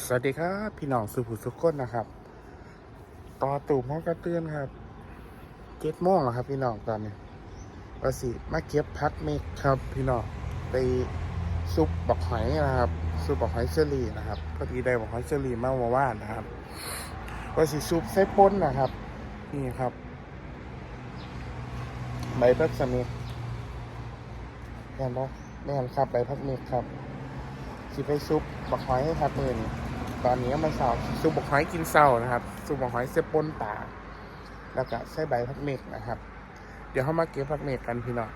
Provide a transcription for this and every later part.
สวัสดีครับพี่น้องสุภุสุขคนนะครับ ต่อตู่มอกระเตือนครับเจ็ดโมงแล้วครับ พี่น้องตอนนี้ว่าสิมาเก็บพักเมกครับ พี่น้องไปซุปบักหอยนะครับซุปบักหอยเชอรี่นะครับพอดีได้บักหอยเชอรี่มาว่าว่านนะครับว่าสิซุปไส้ป้นนะครับ นี่ครับ ใบพักสมิกแม่นปะแม่นครับ ใบพักเมกครับ สิไปซุปบักหอยให้ครับมือนี้ตอนนี้มาสาวซุปบักหอยกินเศร้านะครับซุปบักหอยเสปนตาแล้วก็ใส่ใบพักเมกนะครับ เดี๋ยวเขามาเก็บพักเมกกันพี่น้อง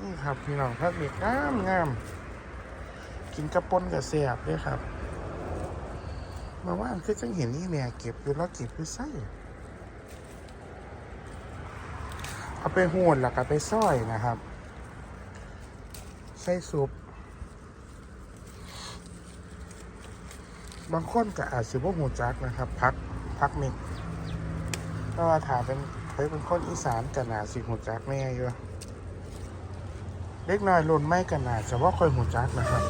นี่ครับพี่น้องพักเมกงามงามกินกระปนกับเสียบด้วยครับมาว่าคือจังเห็นนี่แม่เก็บอยู่แล้วเก็บอยู่ไส้เอาไปหูนแล้วก็ไปซ้อยนะครับ ใส่ซุป บางคนก็อาจจะว่าหูจักนะครับพักพักเม็กก็ว่าถามเป็นเคยเป็นคนอีสานกันหนาสิหูจักแม่อยู่เล็กน้อยรุ่นไม่กันหนาจะว่าคอยหูจักนะครับ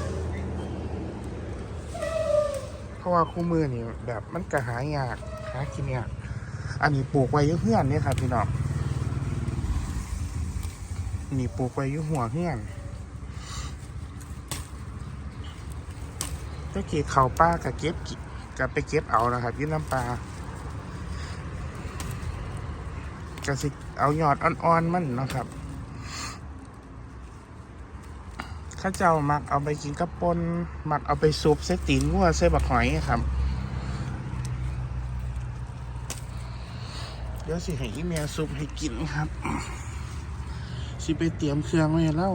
เพราะว่าคู่มือนี่แบบมันกระหายากหากินยากอันนี้ปลูกไว้ยุ่เฮือนเนี่ยครับพี่น้องนี่ปลูกไว้ยุ่หัวเฮือน ก็เก็บเขาป้ากับเก็บกับไปเก็บเอานะครับยืนน้ำปลาก็สิเอาหยอดอ่อนๆมันนะครับข้าเจ้ามักเอาไปกินกับปนมักเอาไปซุปใส่ตีนงัวใส่บักหอยครับเดี๋ยวสิให้อีเมียซุปให้กินครับ สิไปเตรียมเครื่องไว้แล้ว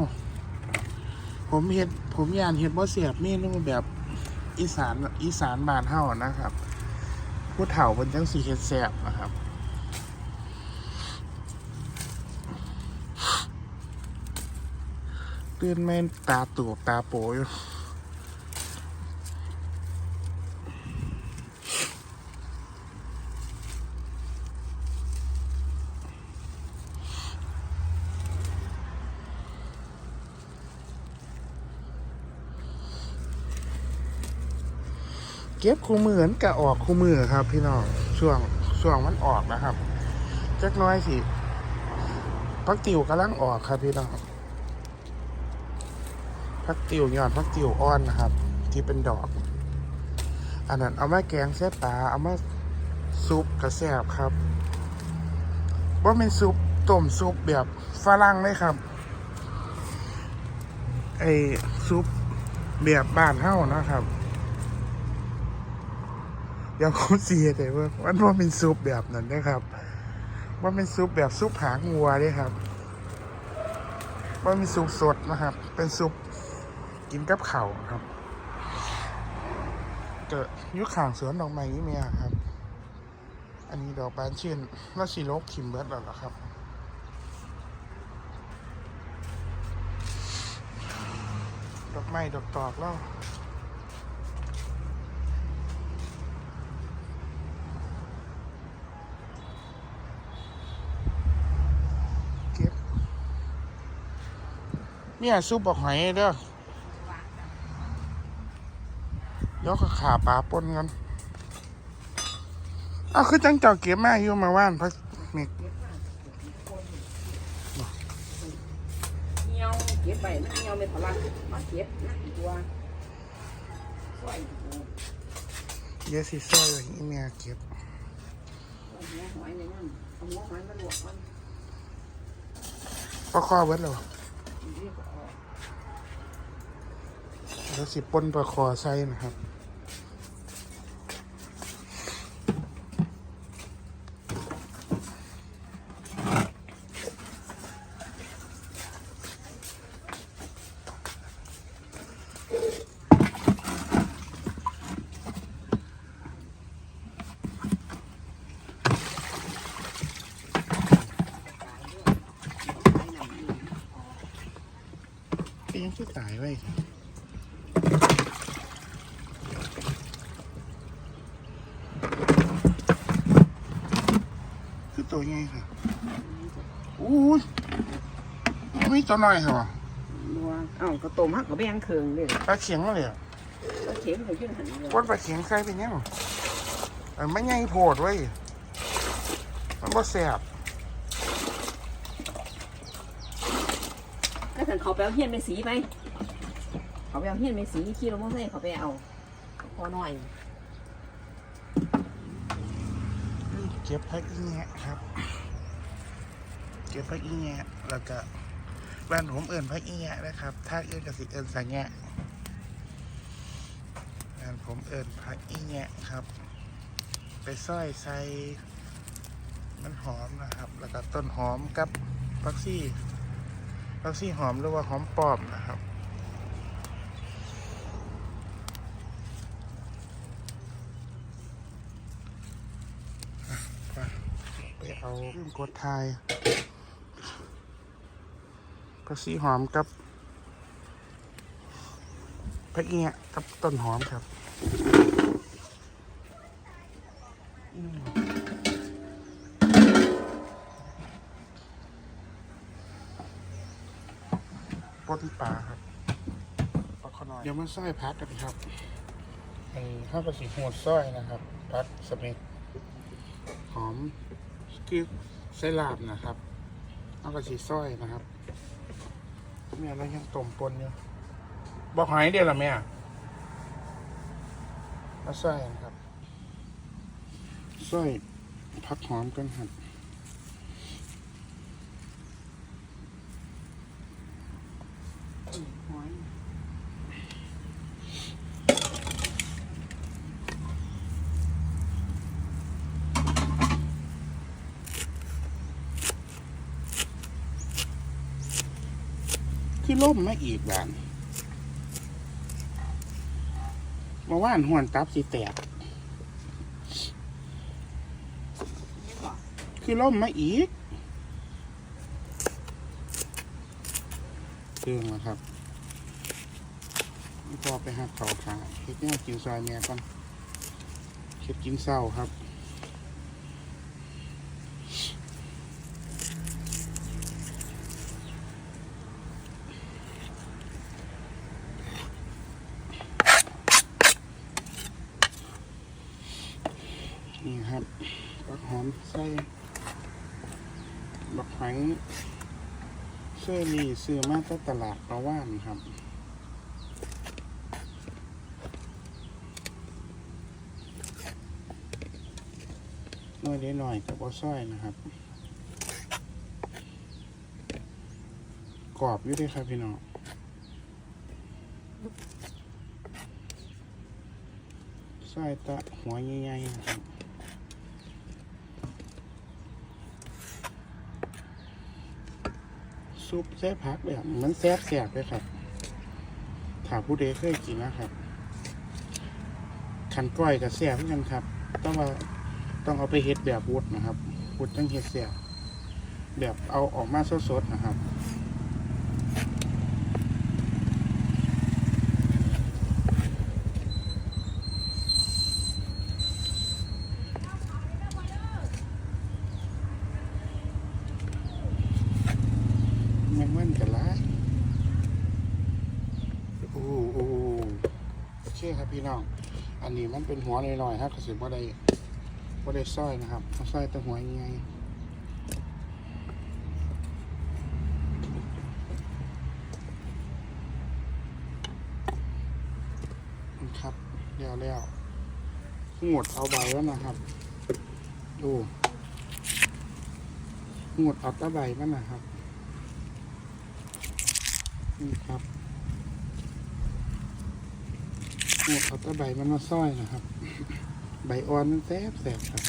ผมเห็ดผมยานเห็ดบ่เสียบเมนูแบบ อีสานอีสานบานเฮานะครับ ผู้เฒ่าเป็นจังสีเฮ็ดแสบนะครับตื่นแม่นตาตูบตาโปอยู่ เก็บคู่มือมันกะออกคู่มือครับ พี่น้องช่วงช่วงมันออกนะครับจักน้อยสิพักติวกำลังออกครับพี่น้องพักติวยอดพักติวอ่อนนะครับ ที่เป็นดอก อันนั้นเอามาแกงเส้ปลาเอามาซุปกระแซบครับว่าเป็นซุปต้มซุปแบบฝรั่งเลยครับไอซุปแบบบ้านเฮ้านะครับ เดี๋ยวผมเสียแต่ว่ามันว่าเป็นซุปแบบนั้นนะครับว่าเป็นซุปแบบซุปหางวัวเลยครับว่ามีซุปสดนะครับ เป็นซุปกินกับเข่าครับเกิดยุคข่างสวนดอกไม้นี่เมียครับ อันนี้ดอกบานชื่นราชิโลกคิมเบิร์ดแล้วเหรอครับดอกไม้ดอกตอกแล้ว เนี่ยซุปบอกหอยเด้อเดี๋ยวก็ขาปลาปนกันอ้าวคือจังเจ้าเก็บมาอยู่มาว่านพักเมกเงียวเก็บไปมันเงียวไม่พลังมาเก็บนะตัวสวยตัวเดี๋ยวสิซอยไว้อีเมียเก็บหัวหอยในนั้นเอาหัวหอยมาลวกมันปลาคอเบิดแล้วเรียกว่าออก แล้วสิป้นปลาคอใส่นะครับเป็นยังคือตายไว้ ตัวใหญ่ค่ะอู้ยไม่ตัวน้อยค่ะวะนัวเอ้ากระต้มฮักกระแบงเคืองเลยปลาเขียงมาเลยอะรถเข็นเขายื่นหันเลยก้นปลาเข็งใส่เป็นยังเอันไม่ใหญ่โพดเว้ยมันบ่แสบก็ถึงเขาไปเอาเฮียนไปสีไป เขาไปเอาเฮียนไปสีขี่รถมอเตอร์ไซค์เขาไปเอาพอหน่อย เก็บพักอีแงะครับ เก็บพักอีแงะแล้วก็บ้านผมเอิ่นพักอีแงะนะครับถ้าเอิ่นกับสิเอิ่นสาแงะบ้านผมเอิ่นพักอีแงะครับ ไปซ้อยใส่มันหอมนะครับ แล้วก็ต้นหอมกับพักซี่พักซี่หอมหรือว่าหอมปอมนะครับ ไปเอากดทายผักชีหอมกับพริกเงี้ยกับต้นหอมครับอืมปนปลาครับปลาขอน้อยเดี๋ยวมาซอยพักกันครับอันนี้ข้าวกระสีหัวซอยนะครับ พักสเม็ดหอม คือไส้ลาบนะครับเอากระชีส้อยนะครับแม่เรายังต้มปนอยู่บอกหอยเดียวละแม่มาส้อยนะครับส้อยพักหอมกันครับ หอย คือล่มมาอีกบานเมาว่านหวนตับสีแตก คือล่มมาอีกเรื่องนะครับพอไปหาเขาขาเฮ็ดแนวกินซอยแม่ก่อนเฮ็ดกินเศร้าครับ นี่ครับ บักหอมใส่บักหอยเสื้อรีซื้อมาจากตลาดประว่านครับน้อยเล็กหน่อยกับว่าซ้อยนะครับกรอบอยู่ด้วยครับพี่น้องไส้ตะหัวใหญ่ๆนะครับ ซุปแซ่พักแบบมันแซ่บแสบเลยครับถ้าผู้เดเคยกินนะครับขันก้อยกับแซ่บเหมือนกันครับต้องว่าต้องเอาไปเฮ็ดแบบวุดนะครับวุดจังเฮ็ดแซ่บแบบเอาออกมาสดๆนะครับ แมงมันกันละโอ้โหโอเคครับพี่น้อง อั นนี้มันเป็นหัวหน่อยๆครับกระสิบว่าได้ว่าได้สร้อยนะครับเอาสร้อยแต่หัวยังไงครับแล้วแล้วหมดเอาใบแล้วนะครับ ดูหมดเอาตะใบมันนะครับนี่ครับ หมวกเอาตะใบมันมาซ้อยนะครับ ใบอ่อนมันแซบแสบครับ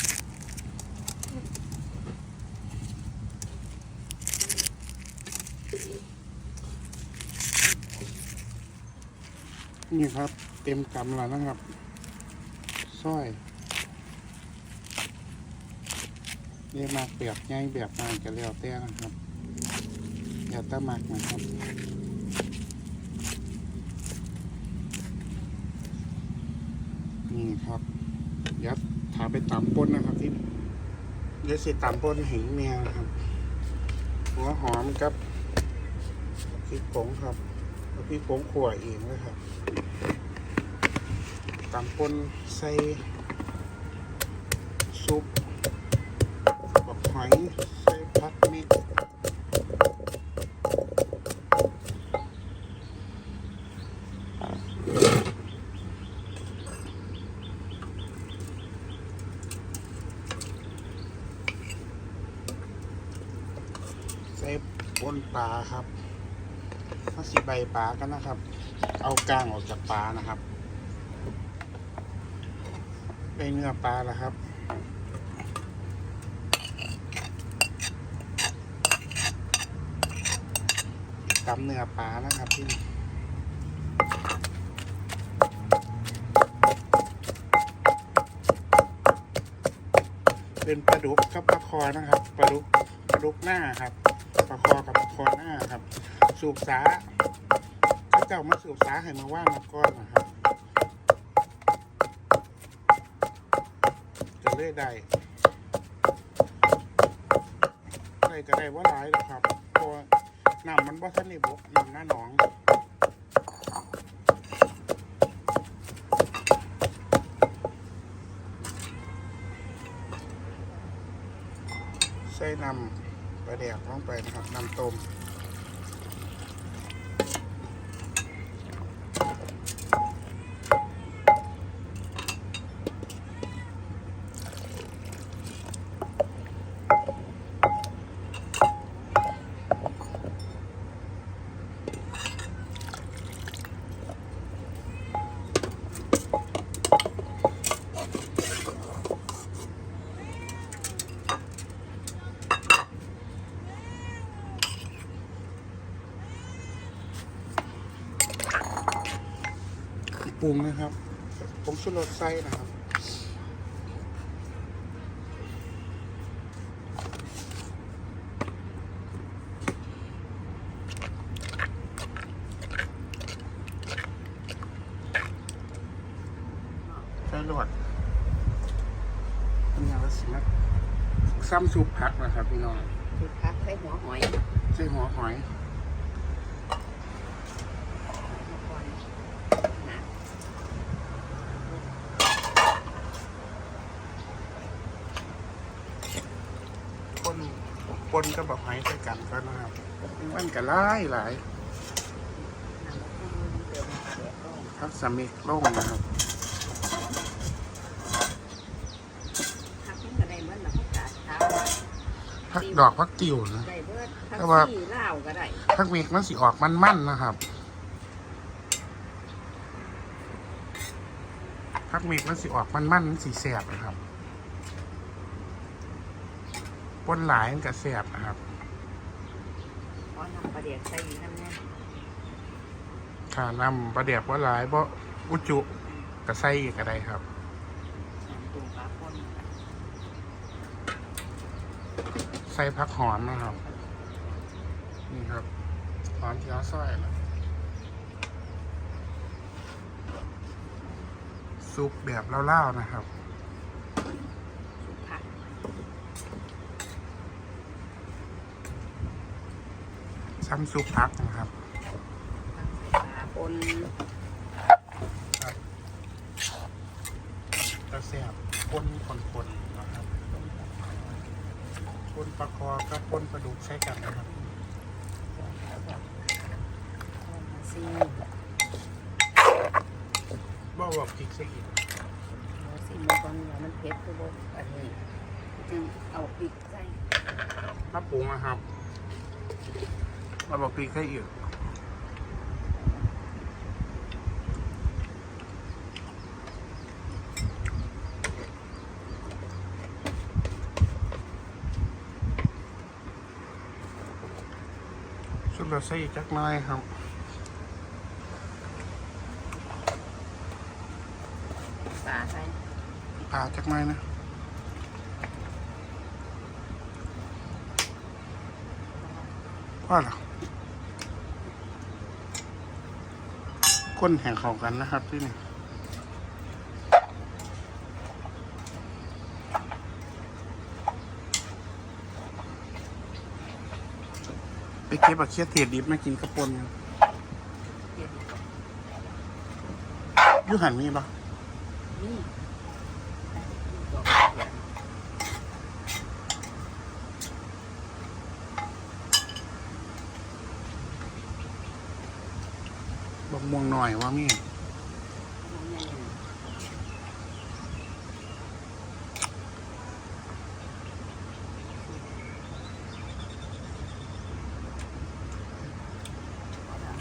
นี่ครับ เต็มกำแล้วนะครับซ้อยเรียกมาแบบง่ายแบบง่ายกันแล้วแต่นะครับอย่าตะหมักนะครับ นี่ครับยัดถาไปตำป้นนะครับที่เดี๋ยวสิตำป้นหิงแมวครับ หัวหอมกับพริกผงครับแล้วพริกผงขั่วเองนะครับตำปนใส่ซุปบักหอยใส่ผักมิกส่ป นปลาครับมาสิใบปลากันนะครับ เอากลางออกจากปลานะครับได้เนื้อปลาแล้วครับตำเนื้อปลานะครับที่เป็นปลาดุกกับปลาคอนะครับปลาดุกปลาดุกหน้าครับ ปลาคอกับคอหน้าครับ สูบสาเขาเจ้ามาสูบสาให้มาว่างมาก้อนนะครับจะเลื่อยได้ได้ก็ได้ว่าหลายนะครับพอน้ำมันบ่ทันได้บกน้ำหน้าหนอง ใส่น้ำปลาแดกลงไปนะครับน้ำต้ม ปรุงนะครับผงชูรสใส่นะครับใส่หลอดเป็นอย่างละสินะซ้ำซุปผักนะครับพี่น้อง คือพักใส่หัวหอย ใส่หัวหอย มาก่อนนะ ปน ปนกับแบบหอยใส่กันก็นะครับ มันก็หลายหลายน้ำมันเติมแดดก็พักสมิกโล่งนะครับพักมันก็ได้เมื่อเราพักกาดเท้าพักดอกพักติวนะได้เบิดพักแต่ว่าที่เล่าวก็ได้พักมิกมันสิออกมันๆนะครับพักมิกมันสิออกมันๆมันสีแสบนะครับ ปนหลายมันก็แสบนะครับเพราะน้ำปลาเดียกใส่อีกน้ำเนี่ยถ้านำประเดียกว่าหลายเพราะอุจจุกระไส้อีกก็ได้ครับน้ำตูปลาป่นใส่ผักหอมนะครับ นี่ครับหอมที่เขาซอยนะซุปแบบเล่าๆนะครับ สุกผัก ซ้ำซุปพักนะครับผักใส่ปลาป่นกระแสบปนคนๆนะครับปนปลาคอกับปนปลาดุกใช้กันนะครับซีบ่บอกพริกใส่อีกซีมันก่อนว่ามันเผ็ดคือบ่อันนี้จึงเอาพริกใส่มาปรุงนะครับ มาบอกพริกใส่อีกชุดเราใส่อีกจักหน้อยครับปลาใส่ปลาจักหน้อยนะว่าหรอ ก้นแห่งของกันนะครับที่นี่ไปเก็บบักเคียเทียดดิบมากินกระปนครับเดี๋ยวอยูหันมีปะม นี่ดอกเขียน บักม่วงห นี่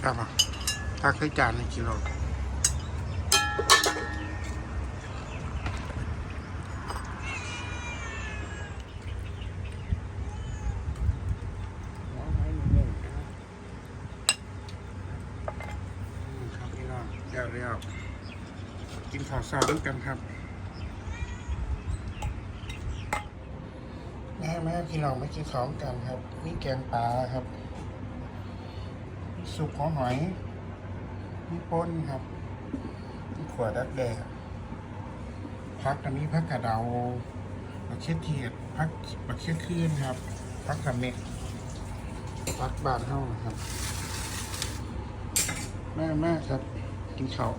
ครับถ้าเคยจานในกิโล แล้วให้มันเย็นนะ อืมครับพี่น้องเรียวเรียว กินข้าวเช้าด้วยกันครับแม่แม่พี่น้องไม่กินข้าวกันครับมีแกงปลาครับสุกของหอยมีป่นครับมีขวดดักแดดพักอันนี้พักกระเดาผักเชดเทียดพักผักเชียดคืนครับ พักกระเม็ดพักบานเท่านะครับ แม่แม่ครับ กินข้าว